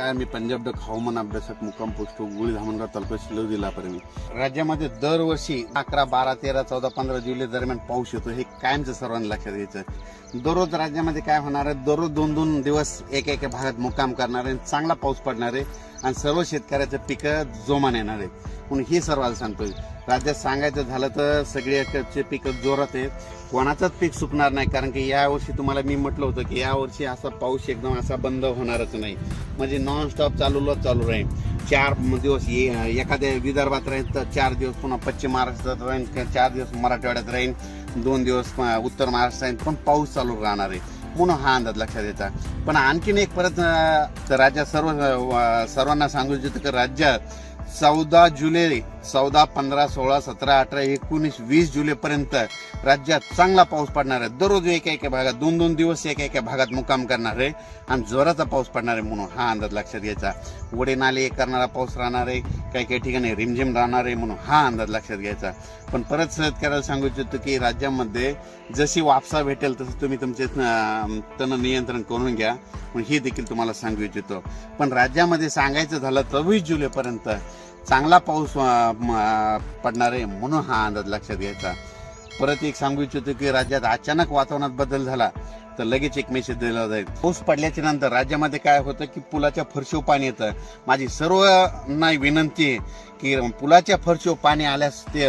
नमस्कार मी पंजाब डक हवामान अभ्यासक मुक्काम पोस्ट गुळी धामणगाव तालुका शिलो जिल्हापर्यंत राज्यामध्ये दरवर्षी अकरा बारा तेरा चौदा पंधरा जुलै दरम्यान पाऊस येतो हे कायमचं सर्वांना लक्षात घ्यायचं. दररोज राज्यामध्ये काय होणार आहे? दररोज दोन दोन दिवस एक एक भागात मुक्काम करणार आहे चांगला पाऊस पडणार आहे आणि सर्व शेतकऱ्याचं पिकं जोमान येणार आहेत. म्हणून हे सर्वांना सांगतोय. राज्यात सांगायचं झालं तर सगळ्याचे पिकं जोरात आहेत. कोणाचंच पीक सुकणार नाही कारण की यावर्षी तुम्हाला मी म्हटलं होतं की यावर्षी असा पाऊस एकदम असा बंद होणारच नाही. म्हणजे नॉन चालूलाच चालू चालू राहील. चार दिवस ये- एखाद्या विदर्भात राहील तर चार दिवस पुन्हा पश्चिम महाराष्ट्रात राहील चार दिवस मराठवाड्यात राहील दोन दिवस उत्तर महाराष्ट्रात राहील पण पाऊस चालू राहणार आहे. म्हणून हा अंदाज लक्षात येतात पण आणखीन एक परत राज्यात सर्व सर्वांना सांगू इच्छितो की राज्यात चौदा जुलै चौदा पंधरा सोळा सतरा अठरा एकोणीस वीस जुलैपर्यंत राज्यात चांगला पाऊस पडणार आहे. दररोज एका एका भागात दोन दोन दिवस एका एका भागात मुक्काम करणार आहे आणि जोराचा पाऊस पडणार आहे म्हणून हा अंदाज लक्षात घ्यायचा. वडे नाले करणारा पाऊस राहणार आहे काही काही ठिकाणी रिमझिम राहणार आहे म्हणून हा अंदाज लक्षात घ्यायचा. पण परत शेतकऱ्याला सांगू इच्छितो की राज्यामध्ये जशी वापसा भेटेल तसं तुम्ही तुमचे तण नियंत्रण करून घ्या. पण हे देखील तुम्हाला सांगू इच्छितो. पण राज्यामध्ये सांगायचं झालं तर वीस जुलैपर्यंत चांगला पाऊस म, पडणार आहे म्हणून हा अंदाज लक्षात घ्यायचा. परत एक सांगू इच्छितो की राज्यात अचानक वातावरणात बदल झाला तर लगेच एक मेसेज दिला जाईल. पाऊस पडल्याच्या नंतर राज्यामध्ये काय होतं की पुलाच्या फरशीव पाणी येतं. माझी सर्व नाही विनंती आहे की पुलाच्या फरशीवर पाणी आल्यास ते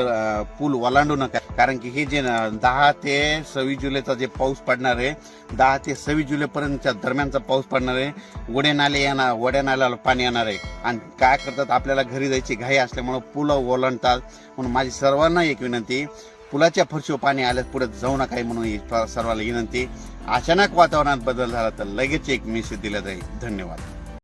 पूल ओलांडू नका. कारण की हे जे दहा ते सव्वीस जुलैचा जे पाऊस पडणार आहे दहा ते सव्वीस जुलैपर्यंतच्या दरम्यानचा पाऊस पडणार आहे वडे नाले येणार वड्या नाल्याला पाणी येणार आहे. आणि काय करतात आपल्याला घरी जायची घाई असल्यामुळं पुलं ओलांडतात. म्हणून माझी सर्वांना एक विनंती पुलाच्या फरशीवर पाणी आल्यास पुढे जाऊ नका म्हणून ही सर्वांना विनंती. अचानक वातावरणात बदल झाला तर लगेच एक मेसेज दिला जाईल. धन्यवाद.